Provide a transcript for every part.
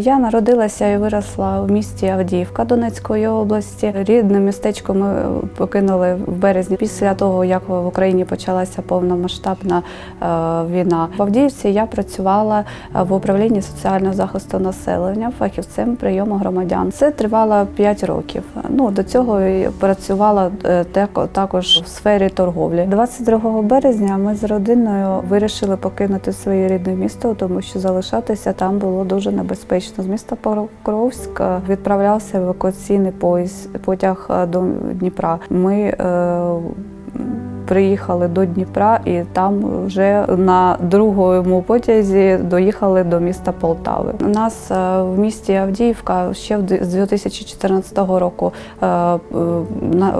Я народилася і виросла в місті Авдіївка Донецької області. Рідне містечко ми покинули в березні після того, як в Україні почалася повномасштабна е, війна. В Авдіївці я працювала е, в управлінні соціального захисту населення фахівцем прийому громадян. Це тривало 5 років. Ну до цього працювала е, також в сфері торговлі. 22 березня ми з родиною вирішили покинути своє рідне місто, тому що залишатися там було дуже небезпечно. З міста Покровськ е, відправлявся евакуаційний поїзд, потяг е, до Дніпра. Ми е, приїхали до Дніпра і там вже на другому потязі доїхали до міста Полтави. У нас е, в місті Авдіївка ще з 2014 року е,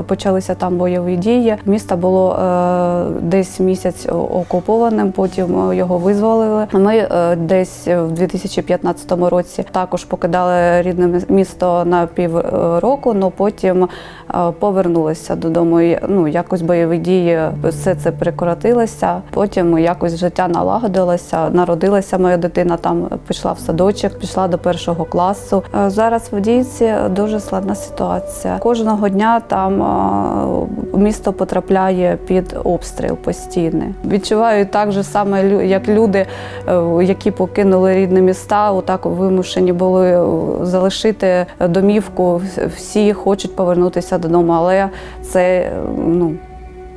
почалися там бойові дії. Місто було е, десь місяць окупованим, потім його визволили. Ми десь в 2015 році також покидали рідне мі- місто на півроку, але потім повернулися додому. Ну якось бойові дії, все це прекратилося. Потім якось життя налагодилося. Народилася моя дитина, там пішла в садочок, пішла до першого класу. Е, Зараз в Авдіївці дуже складна ситуація. Кожного дня там е, місто потрапляє під обстріл постійний. Відчуваю так же саме, як люди, е, які покинули рідні міста, отак вимушені були залишити домівку. Всі хочуть повернутися додому, але це ну.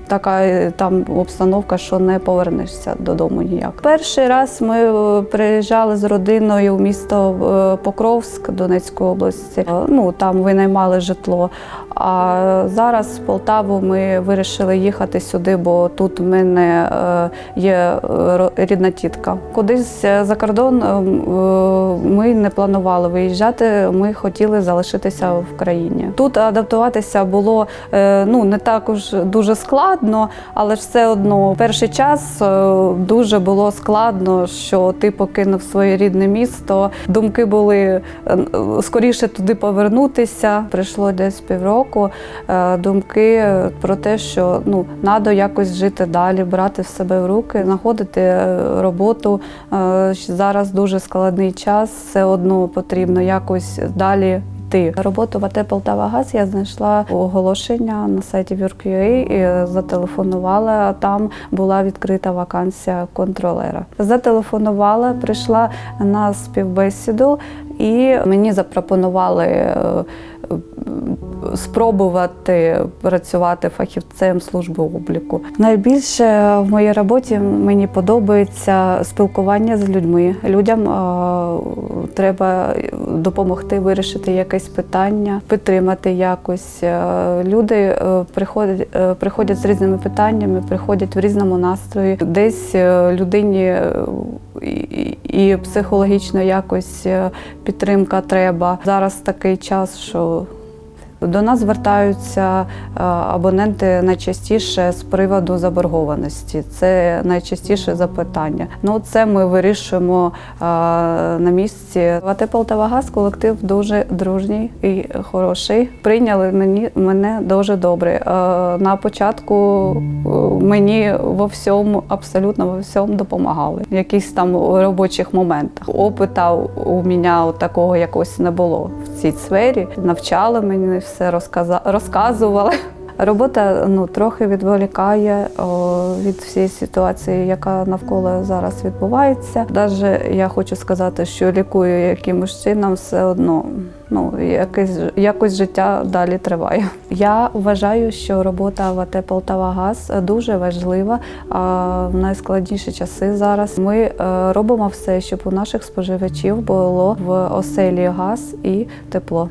Така е, там обстановка, що не повернешся додому ніяк. Перший раз ми е, приїжджали з родиною в місто е, Покровськ Донецької області. Ну там винаймали житло. А зараз в Полтаву ми вирішили їхати сюди, бо тут в мене є рідна тітка. Кудись за кордон ми не планували виїжджати. Ми хотіли залишитися в країні. Тут адаптуватися було ну не також дуже складно, але ж все одно перший час е, дуже було складно, що ти покинув своє рідне місто. Думки були е, скоріше туди повернутися. Прийшло десь півроку. е, Думки про те, що ну треба якось жити далі, брати в себе в руки, знаходити роботу. Зараз дуже складний час, все одно потрібно якось далі йти. Роботу в АТ Полтава я знайшла оголошення на сайті Work.ua і зателефонувала. Там була відкрита вакансія контролера. Зателефонувала, прийшла на співбесіду, і мені запропонували. Спробувати працювати фахівцем служби обліку. Найбільше в моїй роботі мені подобається спілкування з людьми. Людям е, треба допомогти вирішити якесь питання, підтримати якось. Е, Люди е, приходять, приходять з різними питаннями, приходять в різному настрої. Десь людині і, психологічно якось підтримка треба. Зараз такий час, що до нас звертаються е, абоненти найчастіше з приводу заборгованості. Це найчастіше запитання. Ну це ми вирішуємо е, на місці. АТ «Полтавагаз» колектив дуже дружній і хороший. Прийняли мені мене дуже добре. Е, На початку мені во всьому, абсолютно во всьому допомагали. Якісь там робочих моментах. Опита у мене такого якось не було в цій сфері. Навчали мені все розказа- розказували. Робота ну трохи відволікає о, від всієї ситуації, яка навколо зараз відбувається. Даже я хочу сказати, що лікую якимось чином, все одно ну якесь якось життя далі триває. Я вважаю, що робота в АТ Полтава Газ дуже важлива. А в найскладніші часи зараз ми е, робимо все, щоб у наших споживачів було в оселі газ і тепло.